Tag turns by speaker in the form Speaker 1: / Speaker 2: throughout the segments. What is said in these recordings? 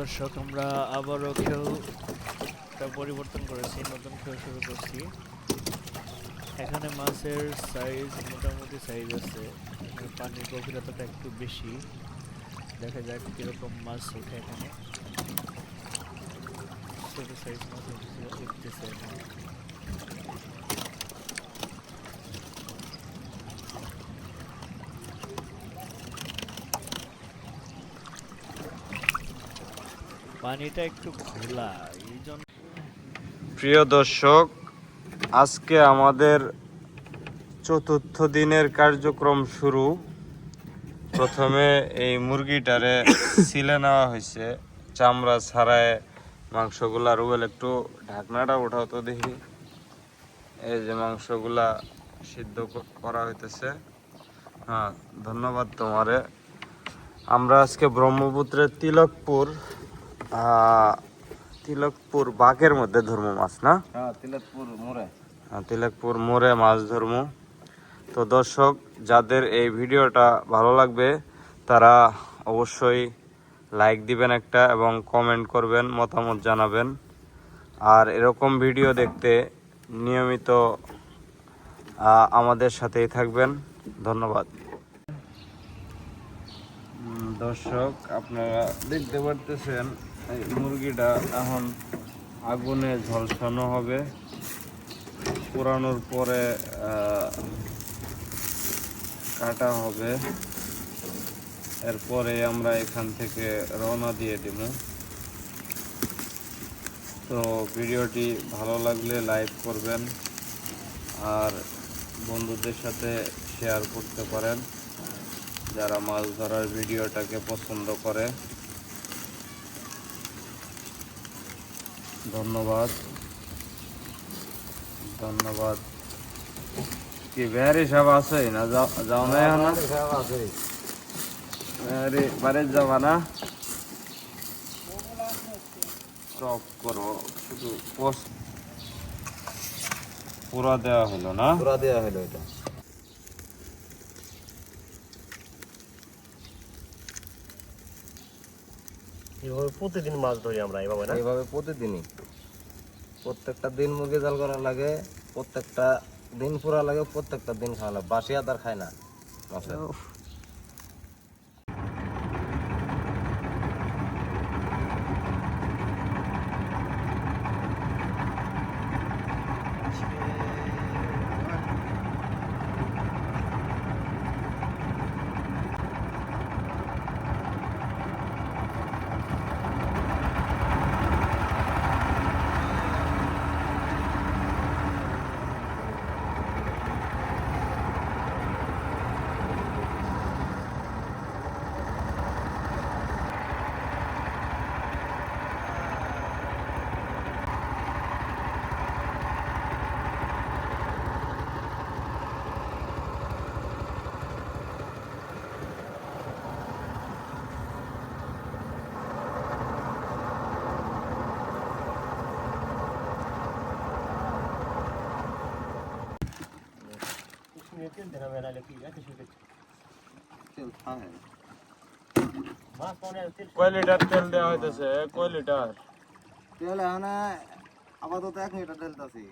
Speaker 1: দর্শক, আমরা আবারও খেউটা পরিবর্তন করেছি, নতুন খেউ শুরু করছি। এখানে মাছের সাইজ মোটামুটি সাইজ আছে পানির গভীরতাটা একটু বেশি। দেখা যাক কীরকম মাছ ওঠে এখানে। ছোট সাইজ মাছ উঠতেছে এখানে। পানিটা একটু খোলা, এই জন্য
Speaker 2: প্রিয় দর্শক, আজকে আমাদের চতুর্থ দিনের কার্যক্রম শুরু। প্রথমে এই মুরগিটারে সিলে নেওয়া হয়েছে। চামড়া ছাড়ায় মাংসগুলা রুবেল একটু ঢাকনাটা উঠাও তো দেখি। এই যে মাংসগুলা সিদ্ধ করা হইতেছে। হ্যাঁ ধন্যবাদ তোমারে। আমরা আজকে ব্রহ্মপুত্রের তিলকপুর তিলকপুর বাঘের মধ্যে ধর্ম মাছ না?
Speaker 3: হ্যাঁ তিলকপুর মোড়ে।
Speaker 2: তিলকপুর মোড়ে মাছ ধর্ম। তো দর্শক যাদের এই ভিডিওটা ভালো লাগবে তারা অবশ্যই লাইক দিবেন একটা এবং কমেন্ট করবেন মতামত জানাবেন। আর এরকম ভিডিও দেখতে নিয়মিত আমাদের সাথেই থাকবেন। ধন্যবাদ। দর্শক আপনারা দেখতে পারতেছেন মুরগিটা এখন আগুনে ঝলসানো হবে। পোড়ানোর পরে কাটা হবে। এরপরে আমরা এখান থেকে রওনা দিয়ে দিব। তো ভিডিওটি ভালো লাগলে লাইক করবেন আর বন্ধুদের সাথে শেয়ার করতে পারেন। যারা মাছ ধরার ভিডিওটাকে পছন্দ করে। ধন্যবাদ। ধন্যবাদ। কি বেহারি সব আছে না যাও- না এখন? বেহারি বাড়ির যাবা না? সব করো শুধু পোস্ট পুরা দেওয়া হলো না?
Speaker 3: পুরা দেওয়া হলো এটা।
Speaker 4: এইভাবে প্রতিদিন মাছ ধরি আমরা এইভাবে না?
Speaker 3: এইভাবে প্রতিদিনই। প্রত্যেকটা দিন মুরগি জাল করা লাগে প্রত্যেকটা দিন পুরা লাগে প্রত্যেকটা দিন খাওয়া লাগে। বাসি আদার খায় না মাছের।
Speaker 4: কি পাওয়া
Speaker 2: কয় লিটার তেল দেওয়া হইতেছে কয় লিটার
Speaker 3: তেল এখানে আপাতত এক লিটার ঢেলতাছি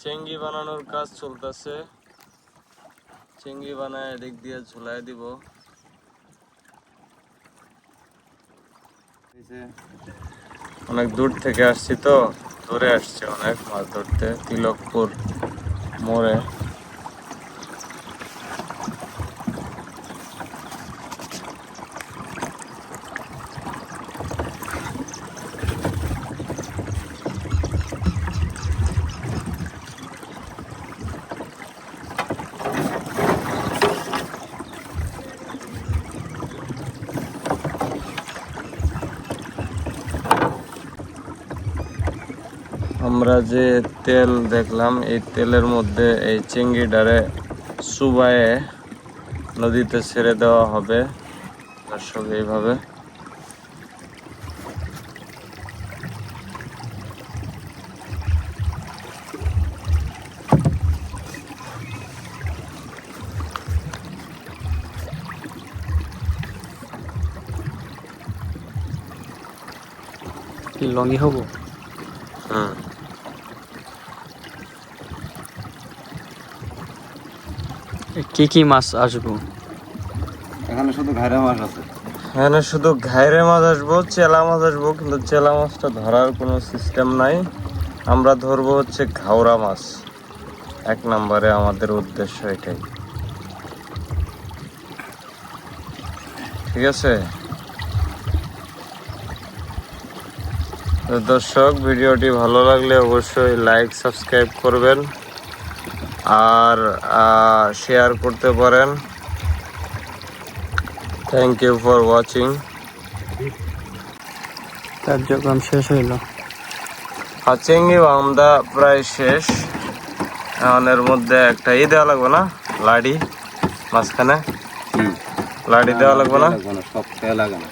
Speaker 2: চেঙ্গি বানানোর কাজ চলতেছে চেঙ্গি বানায় এদিক দিয়ে ঝুলাই দিব অনেক দূর থেকে আসছি তো দূরে আসছি অনেক মাছ ধরতে তিলকপুর মোড়ে। আমরা যে তেল দেখলাম, এই তেলের মধ্যে এই চিংড়িটারে সুবায়ে নদীতে ছেড়ে দেওয়া হবে। দর্শক, এইভাবে।
Speaker 5: লঙ্গি হব? কি কি মাছ আসব?
Speaker 3: এখানে শুধু ঘাইরা মাছ আছে।
Speaker 2: এখানে শুধু ঘাইরে মাছ আসব চেলা মাছ আসব কিন্তু চেলা মাছটা ধরার কোনো সিস্টেম নাই। আমরা ধরবো হচ্ছে ঘাওড়া মাছ। এক নম্বরে আমাদের উদ্দেশ্য এটাই। ঠিক আছে? দর্শক ভিডিওটি ভালো লাগলে অবশ্যই লাইক সাবস্ক্রাইব করবেন। আর শেয়ার করতে পারেন। থ্যাংক ইউ ফর ওয়াচিং
Speaker 5: কার্যক্রম শেষ হইল।
Speaker 2: হাচিঙ্গি বান্দা প্রায় শেষ। এখন এর মধ্যে একটা ই দেওয়া লাগবে না? লাড়ি মাঝখানে? লাড়ি দেওয়া লাগবে না?
Speaker 3: সব খেয়ে লাগে না।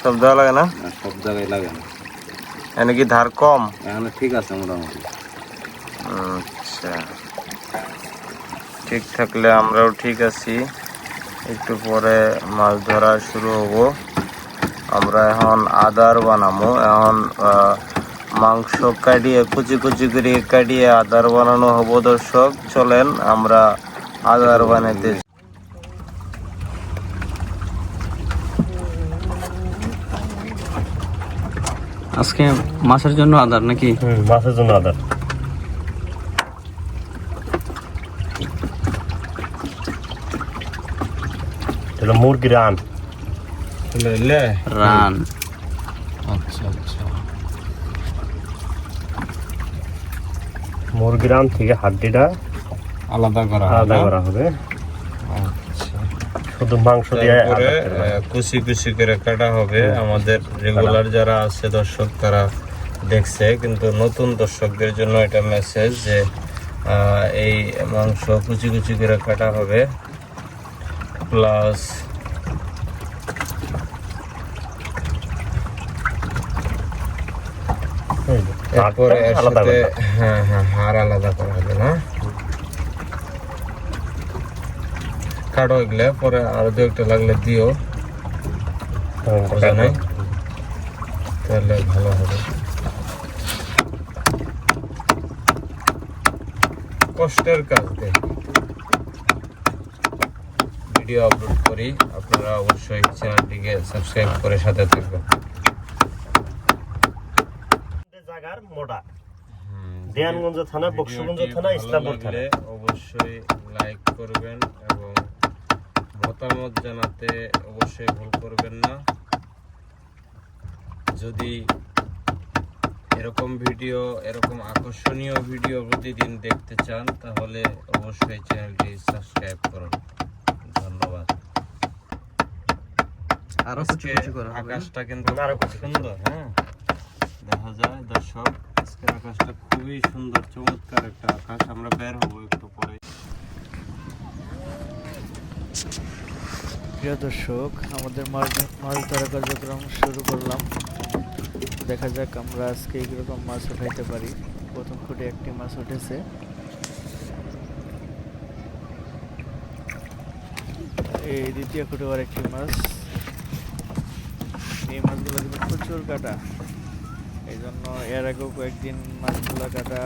Speaker 2: সব দেওয়া লাগে না?
Speaker 3: না, সব জায়গায় লাগে না।
Speaker 2: এনে কি ধার কম?
Speaker 3: এখানে ঠিক আছে মোটামুটি।
Speaker 2: আচ্ছা। ঠিক থাকলে আমরাও ঠিক আছি। একটু পরে মাছ ধরা শুরু হব। আমরা এখন আদার বানাবো। এখন মাংস কাটিয়ে কুচি কুচি করে কাটিয়ে আদার বানানো হব দর্শক। চলেন আমরা আদার বানাইতে
Speaker 5: আজকে মাছের জন্য আদার নাকি?
Speaker 4: মাছের জন্য আদার। এটা মুরগির রান
Speaker 5: রান
Speaker 2: আচ্ছা আচ্ছা।
Speaker 4: মুরগির রান থেকে হাড্ডিটা
Speaker 2: আলাদা করা
Speaker 4: আলাদা করা হবে।
Speaker 2: আচ্ছা।
Speaker 4: শুধু মাংস দিয়ে
Speaker 2: কুচি কুচি করে কাটা হবে। আমাদের রেগুলার যারা আছে দর্শক তারা দেখছে। কিন্তু নতুন দর্শকদের জন্য এটা মেসেজ যে এই মাংস কুচি কুচি করে কাটা হবে। প্লাস এর
Speaker 4: আলাদা
Speaker 2: সাথে হ্যাঁ হ্যাঁ হাড় আলাদা করা হবে না। কাটো এগুলো পরে আরও দু একটা লাগলে দিও। নাই? তাহলে ভালো হবে। কষ্টের কাজ দেখ। ভিডিও আপলোড করি। আপনারা অবশ্যই চ্যানেলটিকে সাবস্ক্রাইব করে সাথে থাকবেন।
Speaker 4: জায়গার মোটা দেয়ানগঞ্জ থানা বক্সগঞ্জ থানা ইসলামপুর থানা।
Speaker 2: অবশ্যই লাইক করবেন এবং মতামত জানাতে অবশ্যই ভুল করবেন না। যদি এরকম ভিডিও এরকম আকর্ষণীয় ভিডিও প্রতিদিন দেখতে চান তাহলে অবশ্যই চ্যানেলটি সাবস্ক্রাইব করুন। ধন্যবাদ।
Speaker 5: আরও
Speaker 2: আজকে আকাশটা কিন্তু
Speaker 4: আরও
Speaker 2: খুব সুন্দর হ্যাঁ? দেখা যায়, দর্শক, আজকের আকাশটা খুবই সুন্দর, চমৎকার একটা আকাশ। আমরা বের হব একটু পরে।
Speaker 1: প্রিয় দর্শক, আমাদের মাছ ধরা কার্যক্রম শুরু করলাম। দেখা যাক আমরা আজকে কীরকম মাছ উঠাইতে পারি। প্রথম খুঁটে একটি মাছ উঠেছে। এই দ্বিতীয় খুঁটে আর একটি মাছ। এই মাছগুলো কিন্তু প্রচুর কাটা। এই জন্য এর আগেও কয়েকদিন মাছগুলো কাটা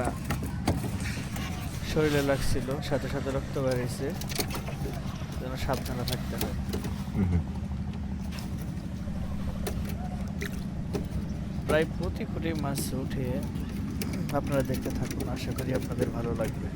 Speaker 1: শরীরে লাগছিল সাথে সাথে রক্ত বেরিয়েছে যেন সাবধানে থাকতে হয়। প্রায় প্রতি কোটি মাছ উঠে আপনারা দেখতে থাকুন আশা করি আপনাদের ভালো লাগবে।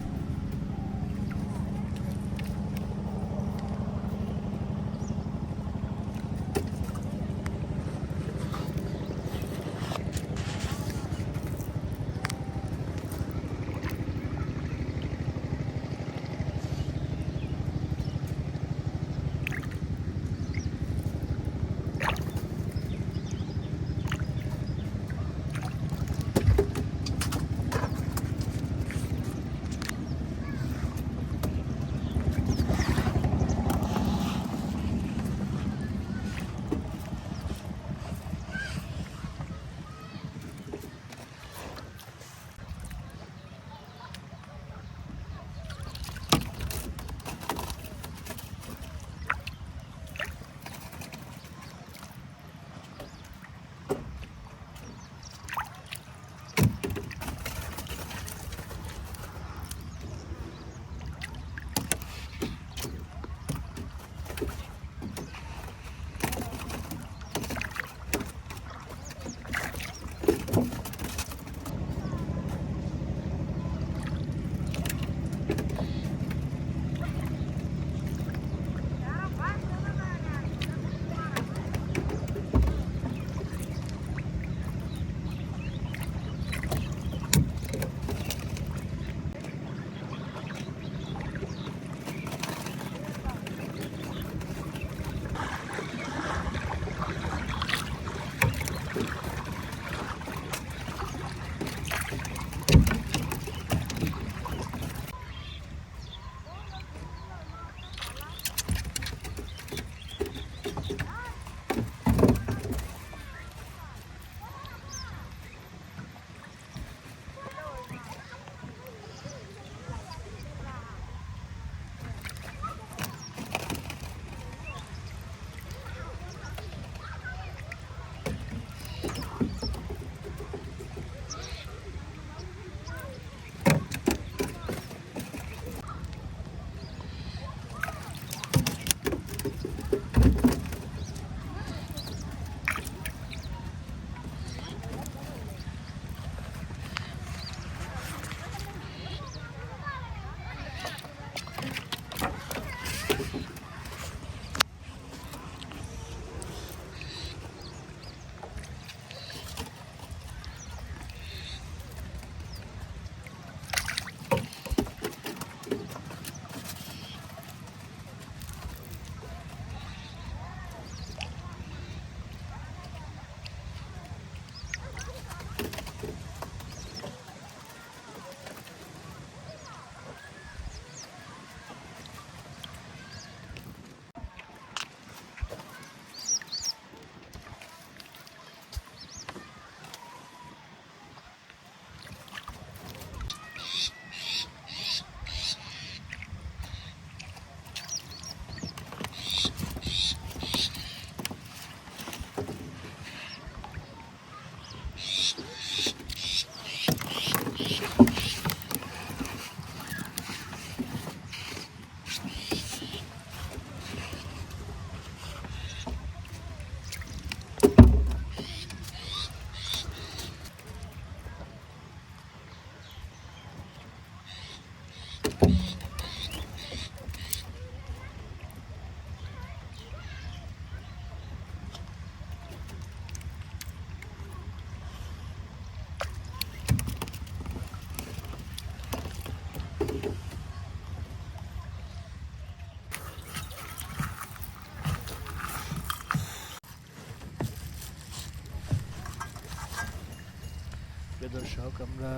Speaker 1: দর্শক, আমরা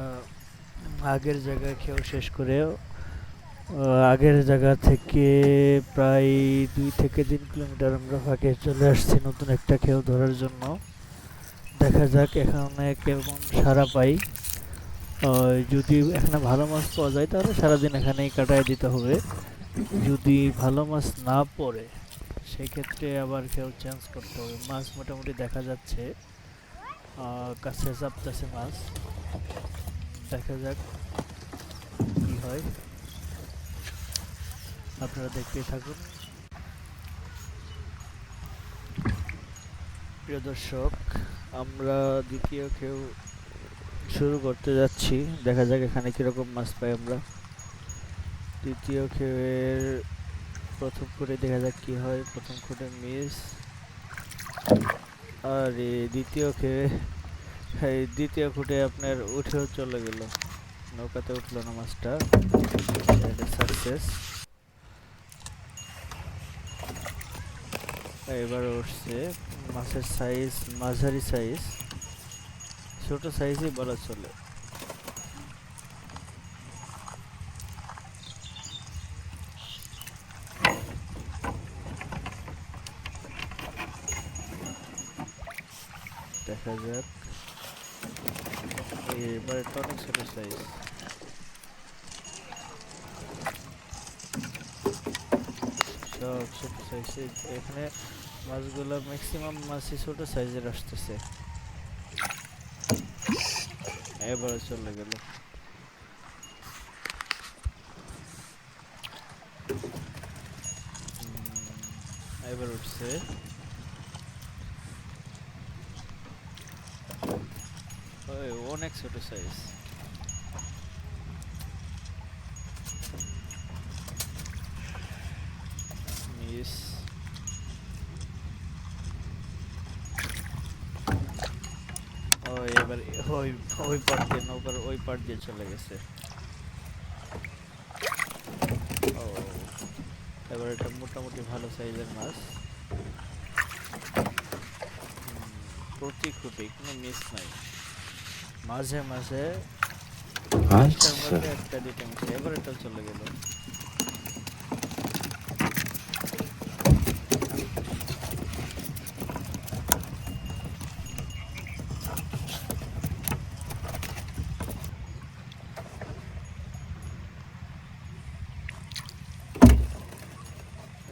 Speaker 1: আগের জায়গায় খেয়েও শেষ করে আগের জায়গা থেকে প্রায় দুই থেকে তিন কিলোমিটার আমরা ফাঁকে চলে আসছি নতুন একটা খেয়েও ধরার জন্য। দেখা যাক, এখানে কেমন সারা পাই। যদি এখানে ভালো মাছ পাওয়া যায়, তাহলে সারাদিন এখানেই কাটায় দিতে হবে। যদি ভালো মাছ না পড়ে, সেক্ষেত্রে আবার কেউ চেঞ্জ করতে হবে। মাছ মোটামুটি দেখা যাচ্ছে। কাছে চাপতেছে মাছ। দেখা যাক কি হয়। আপনারা দেখতেই থাকুন। প্রিয় দর্শক, আমরা দ্বিতীয় কেউ শুরু করতে যাচ্ছি। দেখা যাক এখানে কীরকম মাছ পাই আমরা। দ্বিতীয় খেয়ের প্রথম করে দেখা যাক কি হয়। প্রথম খুঁটে মিস। আর দ্বিতীয় খেয়ে এই দ্বিতীয় খুঁটে আপনার উঠেও চলে গেল। নৌকাতে উঠল না মাছটা। সাকসেস এবার উঠছে মাছের সাইজ মাঝারি সাইজ ছোট সাইজই বলা চলে। দেখা যাক। ছোট সাইজ সব ছোট সাইজ এখানে মাছগুলো ম্যাক্সিমাম মাছই ছোট সাইজের আসতেছে। এবারে চলে গেল। এবার উঠছে ওই অনেক ছোট সাইজ মিস ওই এবার ওই ওই পার দিয়ে নৌকার ওই পার দিয়ে চলে গেছে। ও, এবার এটা মোটামুটি ভালো সাইজের মাছ। প্রতি খুঁটি কোনো মিস নাই। মাঝে মাঝে একটার মধ্যে একটা দুটো মিস এবার এটা চলে গেল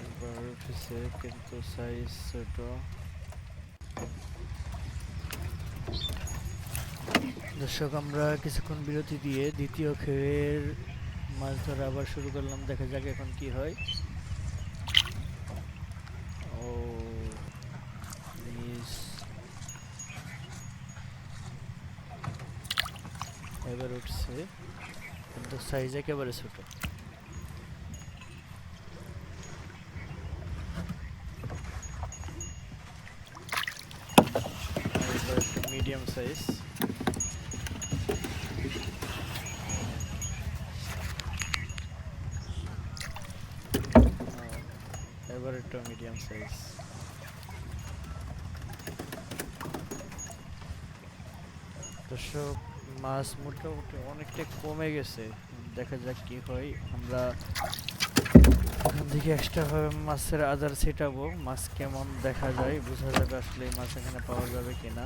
Speaker 1: এবার উঠেছে কিন্তু সাইজ ছোট দর্শক, আমরা কিছুক্ষণ বিরতি দিয়ে দ্বিতীয় খেয়ের মাছ ধরা আবার শুরু করলাম। দেখা যাক এখন কি হয়। ও এবার উঠছে। কিন্তু সাইজ একেবারে ছোট। মিডিয়াম সাইজ মিডিয়াম সাইজ দর্শক মাছ মোটামুটি অনেকটা কমে গেছে। দেখা যাক কি হয়। আমরা এখান থেকে এক্সট্রা ভাবে মাছের আদার ছিটাবো। মাছ কেমন দেখা যায় বোঝা যাবে আসলে মাছ এখানে পাওয়া যাবে কিনা।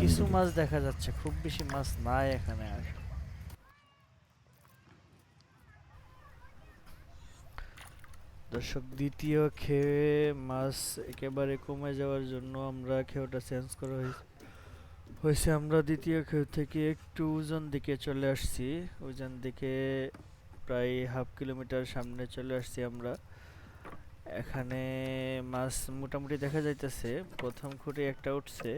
Speaker 1: কিছু মাছ দেখা যাচ্ছে খুব বেশি মাছ নাই এখানে আর দর্শক, দ্বিতীয় খেয়ে মাছ একেবারে কমে যাওয়ার জন্য আমরা খেওটা চেঞ্জ করা হয়েছে। হয়েছে আমরা দ্বিতীয় খেউ থেকে একটু ওজন দিকে চলে আসছি। ওজন দিকে প্রায় হাফ কিলোমিটার সামনে চলে আসছি আমরা। এখানে মাছ মোটামুটি দেখা যাইতেছে, প্রথম খুঁটে একটা উঠছে।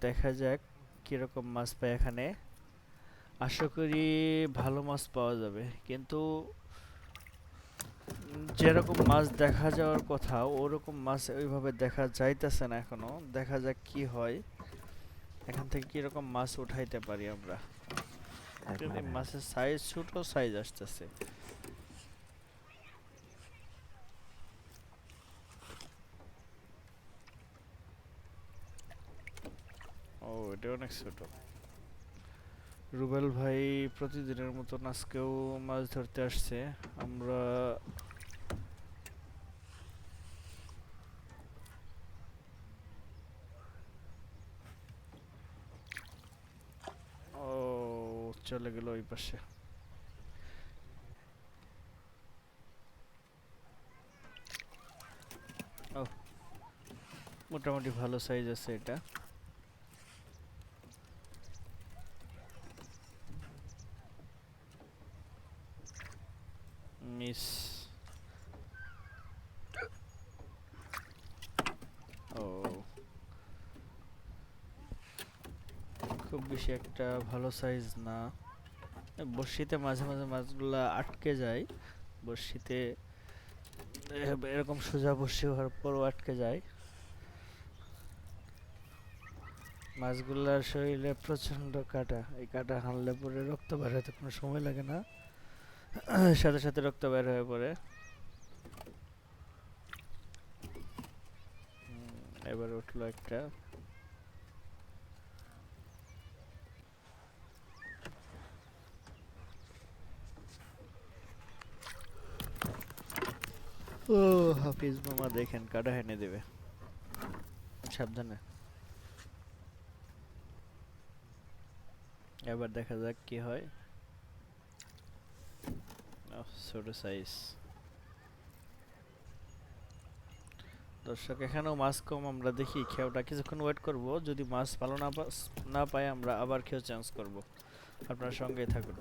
Speaker 1: দেখা যাক কীরকম মাছ পায় এখানে। আশা করি ভালো মাছ পাওয়া যাবে। কিন্তু যেরকম মাছ দেখা যাওয়ার কথা ওরকম মাছ ওইভাবে দেখা যাইতেছে না এখনও। দেখা যাক কি হয়। এখান থেকে কীরকম মাছ উঠাইতে পারি আমরা। মাছের সাইজ ছোট সাইজ আসতেছে। ও এটা অনেক ছোট। রুবেল ভাই প্রতিদিনের মতো আজকেও মাছ ধরতে আসছে। আমরা ও, চলে গেল ওই পাশে। মোটামুটি ভালো সাইজ আছে এটা। মিস ও খুব বেশি একটা ভালো সাইজ না। বড়শিতে মাঝে মাঝে মাছগুলা আটকে যায়। এ- এরকম সোজা বড়শি হওয়ার পরও আটকে যায়। মাছগুলার শরীরে প্রচণ্ড কাটা। এই কাটা হানলে পরে রক্ত বের হতে কোনো সময় লাগে না। সাথে সাথে রক্ত বের হয়ে পড়ে। এবার উঠল একটা। ও, হাফিজ মামা দেখেন, কাটা হেনে দেবে। সাবধানে। এবার দেখা যাক কি হয়। দর্শক, এখানেও মাছ কম, আমরা দেখি খেয়াটা কিছুক্ষণ ওয়েট করব, যদি মাছ ভালো না না পাই, আমরা আবার খেয়ে চেঞ্জ করব। আপনার সঙ্গেই থাকুন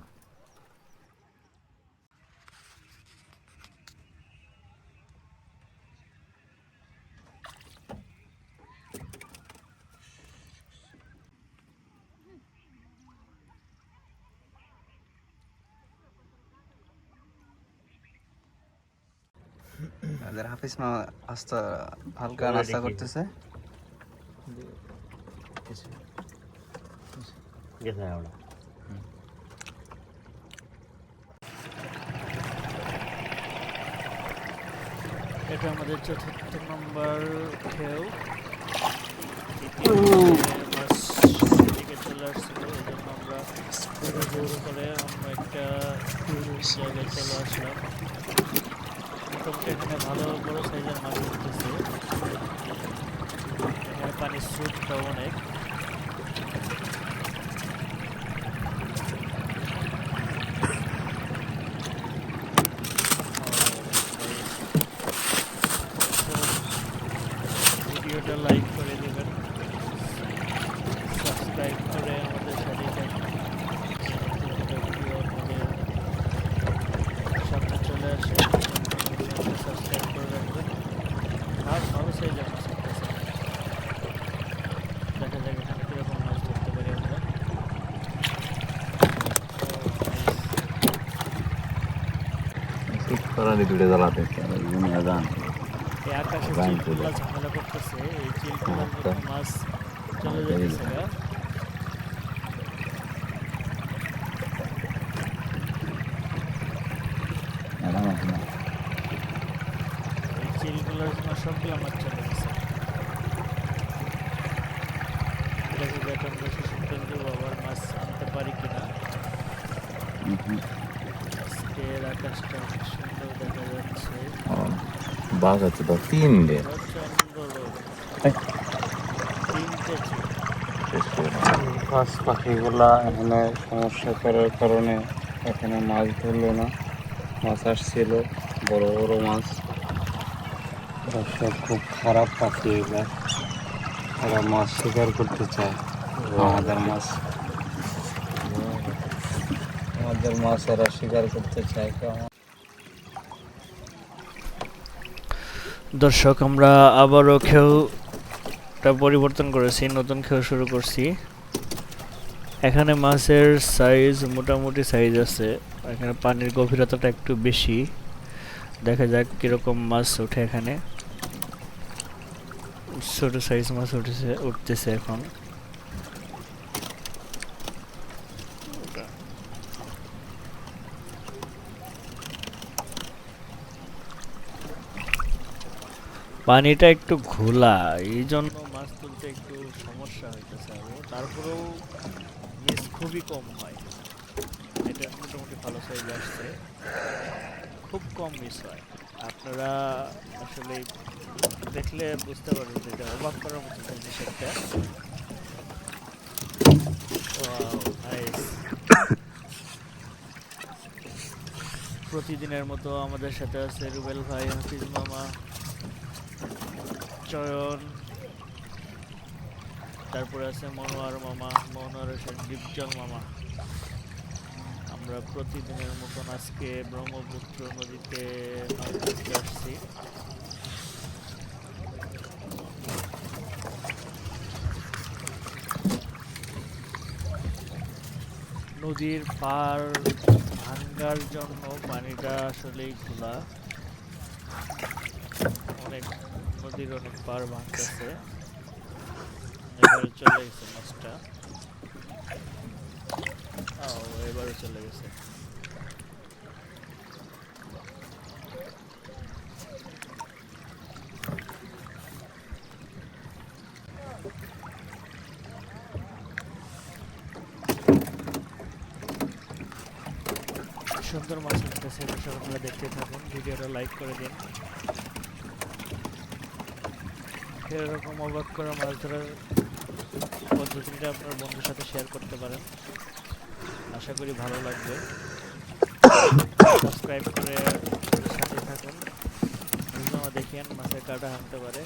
Speaker 5: আমাদের হাফিজ মা আস্তা হালকা নাস্তা করতেছে।
Speaker 1: এটা আমাদের চতুর্থ নম্বর তৃতীয় চলে আসছিল এই জন্য আমরা করে অন্য একটা জায়গায় চলে আসলাম। মোটামুটি এখানে ভালো বড় সাইজের মাছ উঠতেছে। এখানে পানির স্রোতটা অনেক ভিডিওটা লাইক করে দেবেন সাবস্ক্রাইব করে আমাদের সাথে থাকবেন প্রতিটা ভিডিও আপনাদের সামনে চলে আসে সাবস্ক্রাইব করে রাখবেন আর ভালো সাইজের মাছ উঠতেছে দেখা যাক এখানে কীরকম মাছ ধরতে পারি আমরা
Speaker 3: করানি দুটো জ্বালাতে জান
Speaker 1: এই আকাশে
Speaker 3: গান
Speaker 1: চিলগুলা
Speaker 3: তুলে।
Speaker 1: ঝামেলা করতেছে এই চিলগুলার
Speaker 3: আচ্ছা।
Speaker 1: মধ্যে মাছ চলে যাইতেছে গা এই চিলগুলোর জন্য সবগুলো আমার চলে গেছে দেখি যাক আমরা সুশীল কেন্দ্র আবার মাছ আনতে পারি কিনা আজকের আকাশটা অনেক সুন্দর দেখা যাচ্ছে
Speaker 3: বাঘ আছে তো তিনটে।
Speaker 1: চিল
Speaker 2: পাঁচ পাখিগুলা এখানে সমস্যা করার কারণে এখানে মাছ ধরলো না। মাছ আসছিল বড় বড় মাছ। খুব খারাপ পাখি এগুলা এরা মাছ শিকার করতে চায় আমাদের মাছ। আমাদের মাছ এরা শিকার করতে চায় কেমন?
Speaker 1: দর্শক, আমরা আবারও খেউটা পরিবর্তন করেছি, নতুন খেউ শুরু করছি। এখানে মাছের সাইজ মোটামুটি সাইজ আছে, এখানে পানির গভীরতাটা একটু বেশি। দেখা যাক কীরকম মাছ ওঠে এখানে। ছোটো সাইজ মাছ উঠেছে, উঠতেছে এখন। পানিটা একটু ঘোলা এই জন্য মাছ তুলতে একটু সমস্যা হইতেছে আরও। তারপরেও মিস খুবই কম হয়। এটা মোটামুটি ভালো সাইজ আসছে। খুব কম মিস হয়। আপনারা আসলে দেখলে বুঝতে পারবেন যে এটা অবাক করার মতো জিনিস একটা। প্রতিদিনের মতো আমাদের সাথে আছে রুবেল ভাই, হাফিজ মামা। চয়ন। তারপরে আছে মনোয়ার মামা, মনোয়ার হোসেন ডিপজল মামা। আমরা প্রতিদিনের মতন আজকে ব্রহ্মপুত্র নদীতে আসছি। নদীর পার ভাঙ্গার জন্য পানিটা আসলেই খোলা। অনেক নদীর অনেক পার ভাঙতেছে এবারে চলে গেছে মাছটা। চলে গেছে। সুন্দর মাছ উঠতেছে আপনারা দেখতে থাকুন। ভিডিওটা লাইক করে দিন। এরকম অবাক করা মাছ ধরার পদ্ধতিটা আপনার বন্ধুর সাথে শেয়ার করতে পারেন। আশা করি ভালো লাগবে। সাবস্ক্রাইব করে সাথে থাকুন। দেখিয়েন মাছের কাটা হাঁটতে পারে।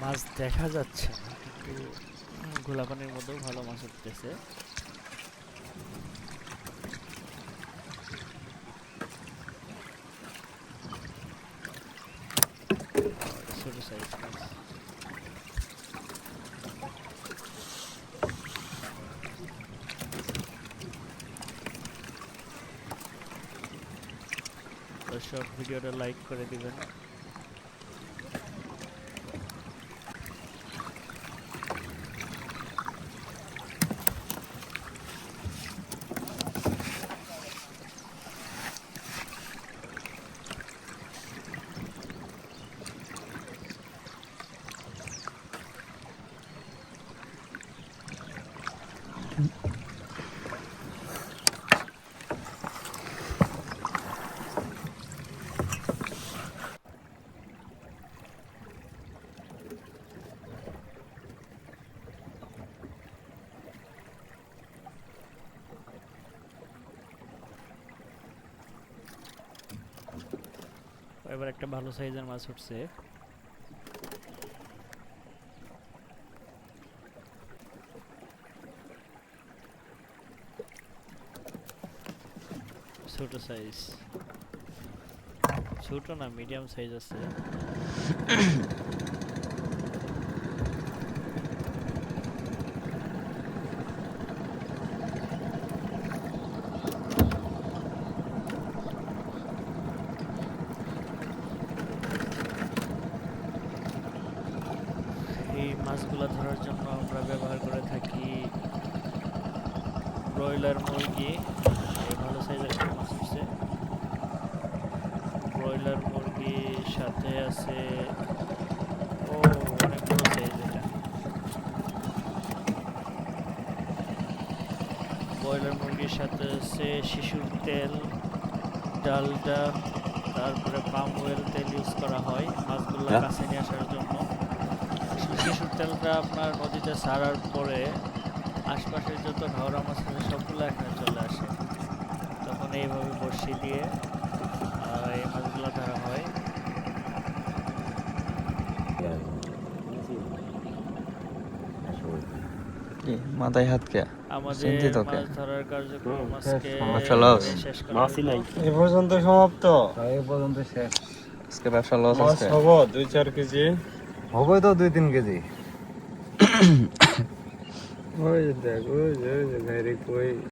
Speaker 1: মাছ দেখা যাচ্ছে। ঘোলা পানির মধ্যেও ভালো মাছ উঠতেছে। দর্শক ভিডিওটা লাইক করে দিবেন। এবার একটা ভালো সাইজের মাছ উঠছে। ছোট সাইজ ছোট না মিডিয়াম সাইজ আছে এই মাছগুলো ধরার জন্য আমরা ব্যবহার করে থাকি ব্রয়লার মুরগি ভালো সাইজের একটা মাছ উঠছে ব্রয়লার মুরগির সাথে আছে ও অনেক বড় সাইজ এটা। ব্রয়লার মুরগির সাথে আছে শিশুর তেল ডালডা তারপরে পাম অয়েল তেল ইউজ করা হয় মাছগুলো
Speaker 3: হ্যাঁ।
Speaker 1: কাছে নিয়ে আসার জন্য। শিশুর তেলটা আপনার নদীতে ছাড়ার পরে আশপাশের যত ঘাওড়া মাছ আছে সবগুলো এখানে চলে আসে। তখন এইভাবে বড়শি দিয়ে এই মাছগুলো ধরা হয়।
Speaker 5: মাথায় হাত কে?
Speaker 1: আমাদের মাছ ধরার কার্যক্রম আজকে শেষ।
Speaker 4: মাছই নাই।
Speaker 2: এ পর্যন্ত সমাপ্ত।
Speaker 3: এই পর্যন্ত শেষ।
Speaker 5: আজকে ব্যবসা লস আছে
Speaker 2: হব দুই চার কেজি।
Speaker 3: হবেই তো দুই তিন কেজি।
Speaker 2: ওই যে দেখ ওই যে ওই যে গাড়ি কই